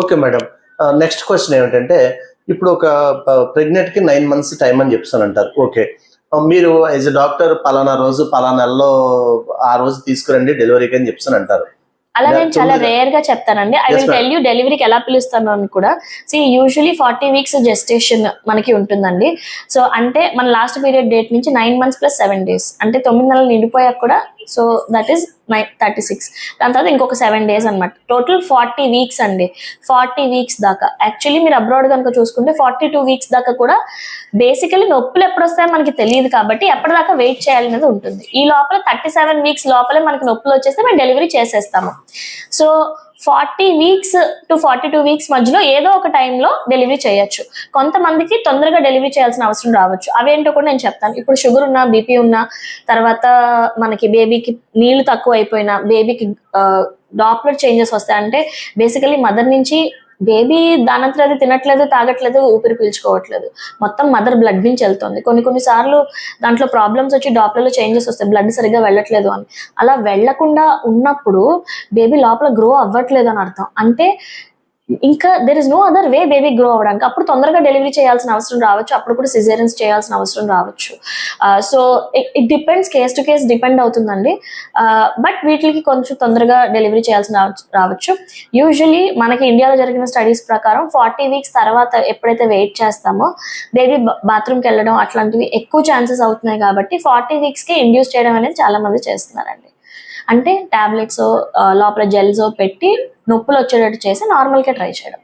Okay madam. Next question ఏమిటంటే ఇప్పుడు ఒక ప్రెగ్నెంట్కి నైన్ మంత్స్ టైం అని చెప్తాను అంటారు ఓకే మీరు యాజ్ ఎ డాక్టర్ పలానా రోజు పలానా నెలలో ఆ రోజు తీసుకురండి డెలివరీకి అని చెప్తాను అంటారు అలా నేను చాలా రేర్గా చెప్తానండి. I will. టెల్ యూ డెలివరీకి ఎలా పిలుస్తాను అని కూడా. See usually forty weeks gestation మనకి ఉంటుందండి. సో అంటే మన లాస్ట్ పీరియడ్ డేట్ నుంచి nine months plus seven days అంటే తొమ్మిది నెలలు నిండిపోయాక కూడా so that is nine thirty six దాని తర్వాత ఇంకొక సెవెన్ డేస్ అన్నమాట. టోటల్ ఫార్టీ వీక్స్ అండి. ఫార్టీ వీక్స్ దాకా. యాక్చువల్లీ మీరు అబ్రాడ్ కనుక చూసుకుంటే ఫార్టీ టూ వీక్స్ దాకా కూడా బేసికలీ నొప్పులు ఎప్పుడు వస్తాయో మనకి తెలియదు కాబట్టి ఎప్పటిదాకా వెయిట్ చేయాలనేది ఉంటుంది. ఈ లోపల థర్టీ సెవెన్ వీక్స్ లోపలే మనకి నొప్పులు వచ్చేస్తే మేము డెలివరీ చేసేస్తాము. So forty weeks to forty two weeks మధ్యలో ఏదో ఒక టైంలో డెలివరీ చేయొచ్చు. కొంతమందికి తొందరగా డెలివరీ చేయాల్సిన అవసరం రావచ్చు. అవేంటో కూడా నేను చెప్తాను. ఇప్పుడు షుగర్ ఉన్నా బీపీ ఉన్నా తర్వాత మనకి బేబీకి నీళ్ళు తక్కువ అయిపోయినా బేబీకి డాప్లర్ చేంజెస్ వస్తాయి అంటే బేసికలీ మదర్ నుంచి బేబీ దానంతరం అది తినట్లేదు తాగట్లేదు ఊపిరి పీల్చుకోవట్లేదు. మొత్తం మదర్ బ్లడ్ నుంచి వెళ్తుంది. కొన్ని కొన్ని సార్లు దాంట్లో ప్రాబ్లమ్స్ వచ్చి డాక్టర్లో చేంజెస్ వస్తాయి. బ్లడ్ సరిగ్గా వెళ్ళట్లేదు అని. అలా వెళ్ళకుండా ఉన్నప్పుడు బేబీ లోపల గ్రో అవ్వట్లేదు అని అర్థం. అంటే ఇంకా there is no other way baby grow అవ్వడానికి. అప్పుడు తొందరగా డెలివరీ చేయాల్సిన అవసరం రావచ్చు. అప్పుడు కూడా సిజేరియన్స్ చేయాల్సిన అవసరం రావచ్చు. So it depends case to case depend అవుతుందండి. బట్ వీటికి కొంచెం తొందరగా డెలివరీ చేయాల్సిన రావచ్చు. యూజువలీ మనకి ఇండియాలో జరిగిన స్టడీస్ ప్రకారం ఫార్టీ వీక్స్ తర్వాత ఎప్పుడైతే వెయిట్ చేస్తామో బేబీ బాత్రూమ్కి వెళ్ళడం అట్లాంటివి ఎక్కువ ఛాన్సెస్ అవుతున్నాయి కాబట్టి ఫార్టీ వీక్స్కి ఇండ్యూస్ చేయడం అనేది చాలా మంది చేస్తున్నారండి. అంటే టాబ్లెట్స్ లోపల జెల్స్ పెట్టి నొప్పులు వచ్చేటట్టు చేసి నార్మల్గా ట్రై చేయడం.